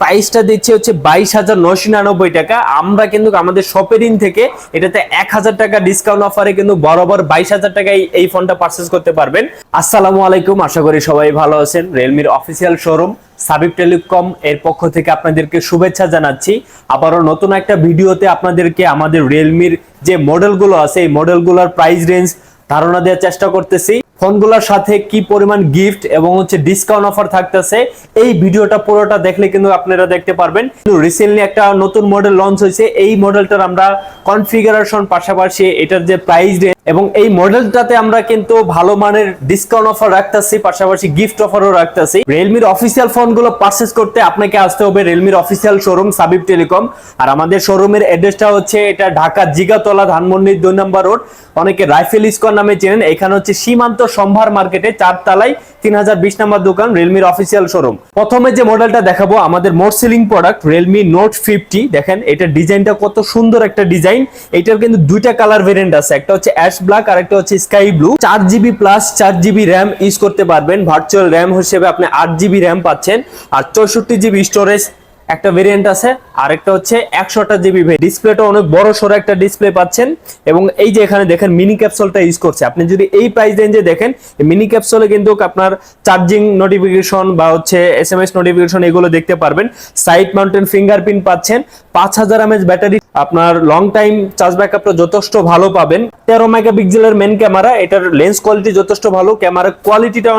প্রাইসটা দিচ্ছে হচ্ছে বাইশ হাজার নশো নিরানব্বই টাকা। আমরা কিন্তু আমাদের শপের ইন থেকে এটাতে এক হাজার টাকা ডিসকাউন্ট অফারে কিন্তু বরাবর বাইশ হাজার টাকায় এই ফোনটা পারচেস করতে পারবেন। আসসালামু আলাইকুম, আশা করি সবাই ভালো আছেন। রিয়েলমির অফিসিয়াল শোরুম সাবিব টেলিকম এর পক্ষ থেকে আপনাদেরকে শুভেচ্ছা জানাচ্ছি। আবারও নতুন একটা ভিডিওতে আপনাদেরকে আমাদের রিয়েলমির যে মডেলগুলো আছে, এই মডেলগুলোর প্রাইস রেঞ্জ ধারণা দেওয়ার চেষ্টা করতেছি। ফোনগুলোর সাথে কি পরিমাণ গিফট এবং হচ্ছে ডিসকাউন্ট অফার থাকতেছে, এই ভিডিওটা পুরোটা দেখলে কিন্তু আপনারা দেখতে পারবেন। রিসেন্টলি একটা নতুন মডেল লঞ্চ হয়েছে, এই মডেলটার আমরা কনফিগারেশন পাশাপাশি এটার যে প্রাইস এবং এই মডেলটাতে আমরা কিন্তু ভালো মানের ডিসকাউন্ট অফার রাখতেছি, পাশাপাশি গিফট অফারও রাখতেছি। রিয়েলমির অফিসিয়াল ফোনগুলো পারচেস করতে আপনাকে আসতে হবে রিয়েলমির অফিসিয়াল শোরুম সাবিব টেলিকম আর আমাদের শোরুমের অ্যাড্রেসটা হচ্ছে এটা ঢাকা জিগাতলা ধানমন্ডির দুই নম্বর রোড অনেকে রাইফেল স্কোয়ার নামে চেনেন, এখানে হচ্ছে সীমান্ত সম্ভার মার্কেটে চার তালায় তিন হাজার বিশ নম্বর দোকান রিয়েলমির অফিসিয়াল শোরুম প্রথমে যে মডেলটা দেখাবো, আমাদের মোট selling product Realme Note fifty দেখেন এটা ডিজাইনটা কত সুন্দর একটা ডিজাইন এটার কিন্তু দুইটা কালার ভেরিয়েন্ট আছে, একটা হচ্ছে অ্যাশ ব্ল্যাক আর একটা হচ্ছে স্কাই ব্লু চার জিবি প্লাস চার জিবি র্যাম ইউজ করতে পারবেন। ভার্চুয়াল র্যাম হিসেবে আপনি আট জিবি র্যাম পাচ্ছেন। আর চৌষট্টি জিবি স্টোরেজ একটা ভেরিয়েন্ট আছে আর একটা হচ্ছে একশোটা জিবি ডিসপ্লেটা অনেক বড় সড়ো একটা ডিসপ্লে পাচ্ছেন। এবং এই যে এখানে দেখেন মিনি ক্যাপসুলটা ইউজ করছে। আপনি যদি এই প্রাইস রেঞ্জে দেখেন মিনি ক্যাপসুলে কিন্তু আপনার চার্জিং নোটিফিকেশন বা হচ্ছে এস এম এস নোটিফিকেশন এগুলো দেখতে পারবেন। সাইড মাউন্টেন ফিঙ্গারপ্রিন্ট পাচ্ছেন। পাঁচ হাজার এমএচ ব্যাটারি আপনার লং টাইম চার্জ ব্যাক ব্যাকআপটা যথেষ্ট ভালো পাবেন। তেরো মেগা মেগাপিক্সেলের মেন ক্যামেরা এটার লেন্স কোয়ালিটি যথেষ্ট ভালো। ক্যামেরার কোয়ালিটিটা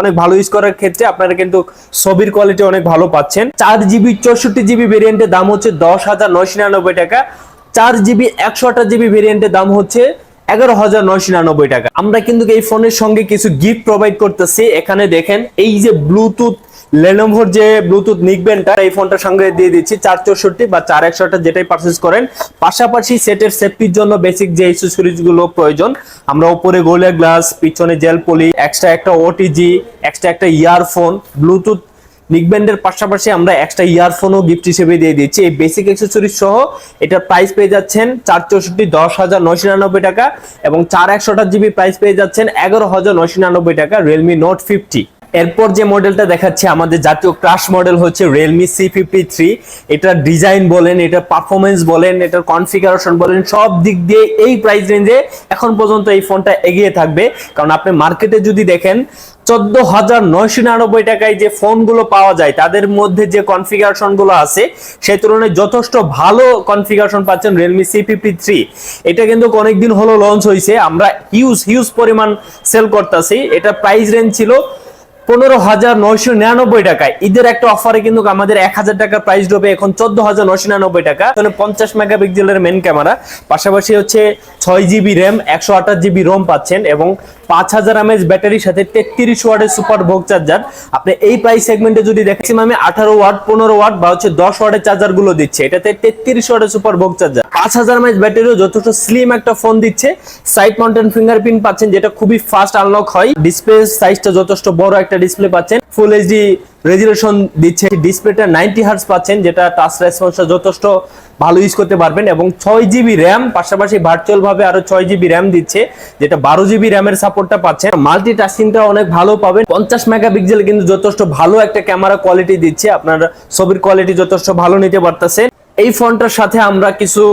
অনেক ভালো ইউজ করার ক্ষেত্রে আপনারা কিন্তু ছবির কোয়ালিটি অনেক ভালো পাচ্ছেন। চার জিবি চৌষট্টি জিবি ভেরিয়েন্টের দাম হচ্ছে দশ হাজার নয়শো নিরানব্বই টাকা। চার জিবি একশো আঠাশ জিবি ভেরিয়েন্টের দাম হচ্ছে এগারো হাজার নয়শো নিরানব্বই টাকা। আমরা কিন্তু এই ফোনের সঙ্গে কিছু গিফট প্রোভাইড করতেছি। এখানে দেখেন, এই যে ব্লুটুথ লেনোভোর যে ব্লুটুথ নিকবেনটা এই ফোনটার সঙ্গে দিয়ে দিচ্ছি, চার চৌষট্টি বা চার একশোটা যেটাই পারচেস করেন। পাশাপাশি সেটের সেফটির জন্য বেসিক যে গুলো প্রয়োজন, আমরা উপরে গোলে গ্লাস, পিছনে জেল পলি এক্সট্রা একটা ওটিজি এক্সট্রা একটা ইয়ারফোন ব্লুটুথ নিকব্যান্ডের পাশাপাশি আমরা এক্সট্রা ইয়ারফোনও গিফট হিসেবে দিয়ে দিচ্ছি। এই বেসিক অ্যাক্সেসরিজ সহ এটার প্রাইস পেয়ে যাচ্ছেন চার চৌষট্টি, দশ হাজার নয়শো নিরানব্বই টাকা এবং চার একশোটা জিবি প্রাইস পেয়ে যাচ্ছেন এগারো হাজার নয়শো নিরানব্বই টাকা রিয়েলমি নোট ফিফটি এরপর যে মডেলটা দেখাচ্ছে, আমাদের জাতীয় ক্রাশ মডেল হচ্ছে রিয়েলমি সি ফিফটি থ্রি এটার ডিজাইন বলেন, এটার পারফরমেন্স বলেন, এটার কনফিগারেশন বলেন, সব দিক দিয়ে এই প্রাইস রেঞ্জে এখন পর্যন্ত এই ফোনটা এগিয়ে থাকবে। কারণ আপনি মার্কেটে যদি দেখেন চোদ্দ হাজার নয়শো নিরানব্বই টাকায় যে ফোনগুলো পাওয়া যায়, তাদের মধ্যে যে কনফিগারেশনগুলো আছে, সেই তুলনায় যথেষ্ট ভালো কনফিগারেশন পাচ্ছেন রিয়েলমি সি ফিফটি থ্রি এটা কিন্তু অনেকদিন হলো লঞ্চ হয়েছে আমরা হিউজ হিউজ পরিমাণ সেল করতেছি। এটা প্রাইস রেঞ্জ ছিল পনেরো হাজার নয়শো নিরানব্বই টাকায় ঈদের একটা অফারে কিন্তু আমাদের এক হাজার টাকার প্রাইস ড্রপে এখন চোদ্দ হাজার নয়শো নিরানব্বই টাকা। তাহলে পঞ্চাশ মেগাপিক্সেলের মেন ক্যামেরা পাশাপাশি হচ্ছে ছয় জিবি র্যাম, একশো আঠাশ জিবি রোম পাচ্ছেন এবং পাঁচ হাজার এমএচ ব্যাটারির সাথে তেত্রিশ ওয়াটের সুপার ভোগ চার্জার আপনি এই প্রাইস সেগমেন্টে যদি দেখছি আমি আঠারো ওয়াট, পনেরো ওয়াট বা হচ্ছে দশ ওয়াটের চার্জারগুলো দিচ্ছে। এটাতে তেত্রিশ ওয়াটের সুপার ভোগ চার্জার পাঁচ হাজার এমএচ ব্যাটারিও যথেষ্ট স্লিম একটা ফোন দিচ্ছে। সাইড মাউন্টেন ফিঙ্গারপ্রিন্ট পাচ্ছেন, যেটা খুবই ফাস্ট আনলক হয়। ডিসপ্লে সাইজটা যথেষ্ট বড় একটা ডিসপ্লে পাচ্ছেন। ফুল এইচডি রেজুলেশন দিচ্ছে। ডিসপ্লেটা নাইনটি হার্স পাচ্ছেন, যেটা টাচ রেসপন্সটা যথেষ্ট ভালো ইউজ করতে পারবেন এবং ছয় জিবি র্যাম পাশাপাশি ভার্চুয়াল ভাবে আরও ছয় জিবি র্যাম দিচ্ছে, যেটা বারো জিবি র্যামের সাপোর্টটা পাচ্ছেন মাল্টি টাস্কিংটা অনেক ভালো পাবেন। পঞ্চাশ মেগাপিক্সেল কিন্তু যথেষ্ট ভালো একটা ক্যামেরা কোয়ালিটি দিচ্ছে। আপনার ছবির কোয়ালিটি যথেষ্ট ভালো নিতে পারতেছেন এই ফোনটার সাথে আমরা কিছু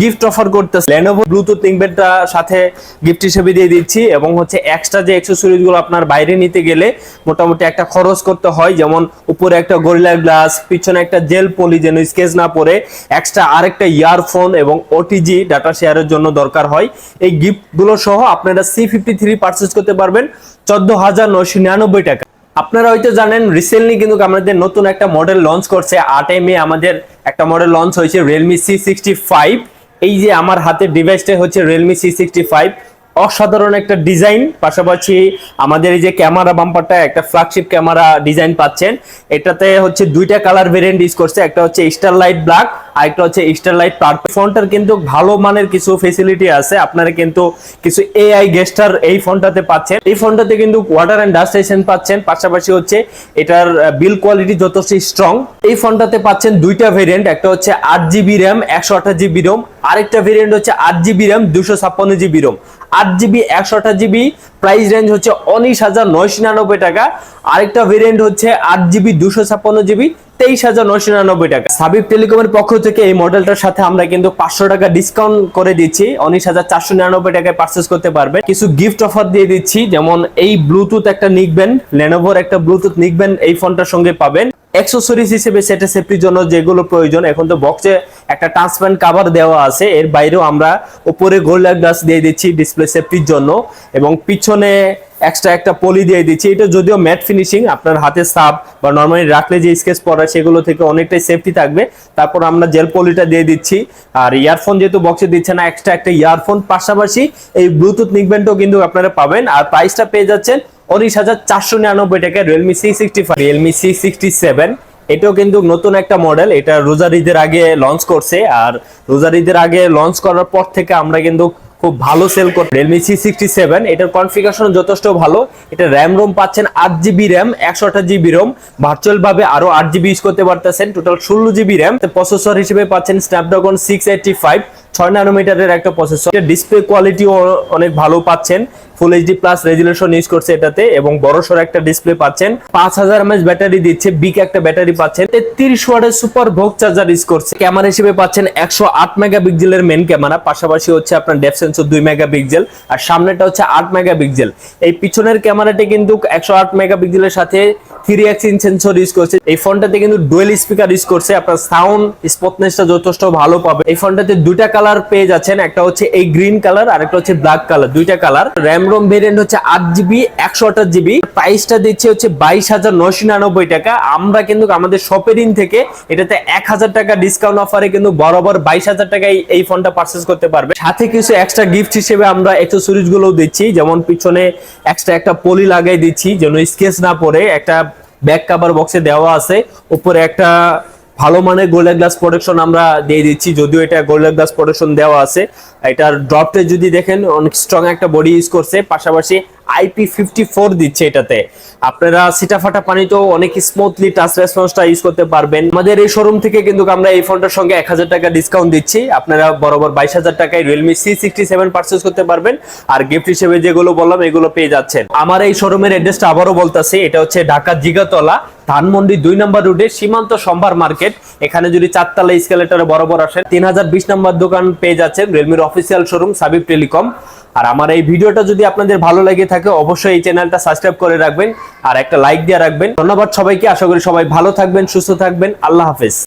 গিফট অফার করতেছি। লেনোভো ব্লুটুথ লিঙ্কবেডটা সাথে গিফট হিসেবে দিয়ে দিচ্ছি এবং হচ্ছে এক্সট্রা যে অ্যাক্সেসরিজগুলো আপনার বাইরে নিতে গেলে মোটামুটি একটা খরচ করতে হয়। যেমন উপরে একটা গরিলা গ্লাস পিছনে একটা জেল পলি যেন স্কেচ না পড়ে এক্সট্রা আরেকটা ইয়ারফোন এবং ওটিজি ডাটা শেয়ারের জন্য দরকার হয়। এই গিফটগুলো সহ আপনারা সি ফিফটি থ্রি পারচেস করতে পারবেন। চোদ্দ হাজার নয়শো নিরানব্বই টাকা। আপনারা হয়তো জানেন রিসেন্টলি কিন্তু আমাদের নতুন একটা মডেল লঞ্চ করছে। আট এম আমাদের একটা মডেল লঞ্চ হয়েছে রিয়েলমি সি সিক্সটি ফাইভ এই যে আমার হাতের ডিভাইসটা হচ্ছে রিয়েলমি সি সিক্সটি ফাইভ অসাধারণ একটা ডিজাইন পাশাপাশি আমাদের এই যে ক্যামেরা বাম্পারটা একটা ফ্ল্যাগশিপ ক্যামেরা ডিজাইন পাচ্ছেন। এটাতে হচ্ছে দুইটা কালার ভেরিয়েন্ট ইউজ করছে। একটা হচ্ছে স্টার লাইট ব্ল্যাক আর একটা হচ্ছে স্টার লাইট পার্পল ফোনটার কিন্তু ভালো মানের কিছু ফেসিলিটি আছে। আপনারা কিন্তু কিছু এআই গেস্টার এই ফোনটাতে পাচ্ছেন। এই ফোনটাতে কিন্তু ওয়াটার এন্ড ডাস্ট রেশন পাচ্ছেন। পাশাপাশি হচ্ছে এটার বিল কোয়ালিটি যথেষ্ট স্ট্রং এই ফোনটাতে পাচ্ছেন দুইটা ভেরিয়েন্ট একটা হচ্ছে আট জিবি র্যাম একশো আঠাশ জিবি রোম আরেকটা ভেরিয়েন্ট হচ্ছে আট জিবি র্যাম দুশো ছাপ্পান্ন জিবি রোম আট জিবি একশো আঠাশ জিবি প্রাইস রেঞ্জ হচ্ছে উনিশ হাজার নয়শো নিরানব্বই টাকা। আরেকটা ভেরিয়েন্ট হচ্ছে আট জিবি দুশো ছাপ্পান্ন জিবি তেইশ হাজার নয়শো নিরানব্বই টাকা। সাবিব টেলিকমের পক্ষ থেকে এই মডেলটার সাথে আমরা কিন্তু পাঁচশো টাকা ডিসকাউন্ট করে দিচ্ছি। উনিশ হাজার চারশো নিরানব্বই টাকায় পার্চেস করতে পারবেন। কিছু গিফট অফার দিয়ে দিচ্ছি, যেমন এই ব্লুটুথ একটা নিকবেন লেনোভোর একটা ব্লুটুথ নিকবেন, এই ফোনটার সঙ্গে পাবেন। অ্যাক্সেসরিজ হিসেবে সেটা সেফটির জন্য যেগুলো প্রয়োজন, এখন তো বক্সে একটা ট্রান্সপারেন্ট কাভার দেওয়া আছে। এর বাইরেও আমরা উপরে গোল্ডার গ্লাস দিয়ে দিচ্ছি ডিসপ্লে সেফটির জন্য এবং পিছনে এক্সট্রা একটা পলি দিয়ে দিচ্ছি। এটা যদিও ম্যাট ফিনিশিং আপনার হাতে সাপ বা নর্মালি রাখলে যে স্কেচ পড়া সেগুলো থেকে অনেকটাই সেফটি থাকবে। তারপর আমরা জেল পলিটা দিয়ে দিচ্ছি। আর ইয়ারফোন যেহেতু বক্সে দিচ্ছে না এক্সট্রা একটা ইয়ারফোন পাশাপাশি এই ব্লুটুথ নিকবেন্টও কিন্তু আপনারা পাবেন। আর প্রাইসটা পেয়ে যাচ্ছেন উনিশ হাজার চারশো নিরানব্বই টাকায় Realme C sixty five Realme C sixty seven এটাও কিন্তু নতুন একটা মডেল এটা রোজার ঈদের আগে লঞ্চ করছে আর রোজার ঈদের আগে লঞ্চ করার পর থেকে আমরা কিন্তু খুব ভালো সেল করি রিয়েলমি সি সিক্সটি সেভেন এটার কনফিগারেশন যথেষ্ট ভালো। এটা র্যাম রোম পাচ্ছেন আট জিবি র্যাম একশো আঠাশ জিবি রোম ভার্চুয়াল ভাবে আরও আট জিবি ইউজ করতে পারতেছেন টোটাল ষোলো জিবি র্যাম প্রসেসর হিসেবে পাচ্ছেন স্ন্যাপড্রাগন সিক্স এইটটি ফাইভ ছয় ন্যানোমিটারের একটা প্রসেসর ডিসপ্লে কোয়ালিটিও অনেক ভালো পাচ্ছেন। Full HD plus resolution use করছে এটাতে এবং বড়সড় একটা ডিসপ্লে পাচ্ছেন। পাঁচ হাজার এমএচ ব্যাটারি দিচ্ছে বিগ একটা ব্যাটারি পাচ্ছেন। তেত্রিশ ওয়াটের সুপার ভোগ চার্জার ইউজ করছে। ক্যামেরা হিসেবে পাচ্ছেন একশো আট মেগাপিক্সেলের মেন ক্যামেরা পাশাপাশি হচ্ছে আপনার ডেপ সেন্সর দুই মেগাপিক্সেল আর সামনেটা হচ্ছে আট মেগাপিক্সেল এই পিছনের ক্যামেরাটি কিন্তু একশো আট মেগাপিক্সেলের সাথে থ্রি ইন সেন্সর ইউজ করছে। এই ফোনটাতে কিন্তু ডুয়েল স্পিকার ইউজ করছে। আপনার সাউন্ড স্মুথনেসটা যথেষ্ট ভালো পাবে। এই ফোনটাতে দুইটা কালার পেয়ে যাচ্ছেন। একটা হচ্ছে এই গ্রিন কালার আর একটা হচ্ছে ব্ল্যাক কালার দুইটা কালার র্যাম রোম ভেরিয়েন্ট হচ্ছে আট জিবি একশো আঠাশ জিবি প্রাইসটা দিচ্ছে হচ্ছে বাইশ হাজার নয়শো নিরানব্বই টাকা। আমরা কিন্তু আমাদের শপের ইন থেকে এটাতে এক হাজার টাকা ডিসকাউন্ট অফারে কিন্তু বরাবর বাইশ হাজার টাকায় এই ফোনটা পারচেস করতে পারবে। সাথে কিছু এক্সট্রা গিফট হিসেবে আমরা অ্যাক্সেসরিজ গুলোও দিচ্ছি। যেমন পিছনে এক্সট্রা একটা পলি লাগাই দিচ্ছি, যেন স্কেচ না পড়ে। একটা ব্যাক কাভার বক্সে দেওয়া আছে। উপরে একটা ভালো মানের গোল্ডেন গ্লাস প্রোটেকশন আমরা দিয়ে দিচ্ছি, যদিও এটা গোল্ডেন গ্লাস প্রোটেকশন দেওয়া আছে। এটার ড্রপটে যদি দেখেন, অনেক স্ট্রং একটা বডি ইউজ করছে। পাশাপাশি আইপি ফিফটি ফোর দিচ্ছে এটাতে। আপনারা সিটা ফাটা পানিতেও অনেক স্মুথলি টাচ রেসপন্সটা ইউজ করতে পারবেন। আমাদের এই শোরুম থেকে কিন্তু আমরা এই ফোনটার সঙ্গে এক হাজার টাকা ডিসকাউন্ট দিচ্ছি। আপনারা বরাবর বাইশ হাজার টাকায় Realme C sixty seven purchase করতে পারবেন। আর গিফট হিসেবে যেগুলো বললাম, এগুলো পেয়ে যাচ্ছেন। আমার এই শোরুমের অ্যাড্রেসটা আবারও বলতেছি, এটা হচ্ছে ঢাকা জিগাতলা, ধানমন্ডি দুই নম্বর রুটে সীমান্ত সম্ভার মার্কেট এখানে যদি চারতলা স্কেলেটারে বরাবর আসেন, তিন হাজার বিশ নম্বর দোকান পেয়ে যাচ্ছেন রিয়েলমির অফিসিয়াল শোরুম সাবিব টেলিকম আর আমার এই ভিডিওটা যদি আপনাদের ভালো লাগে থাকে, অবশ্যই এই চ্যানেলটা সাবস্ক্রাইব করে রাখবেন আর একটা লাইক দিয়ে রাখবেন। ধন্যবাদ সবাইকে, আশা করি সবাই ভালো থাকবেন, সুস্থ থাকবেন। আল্লাহ হাফেজ।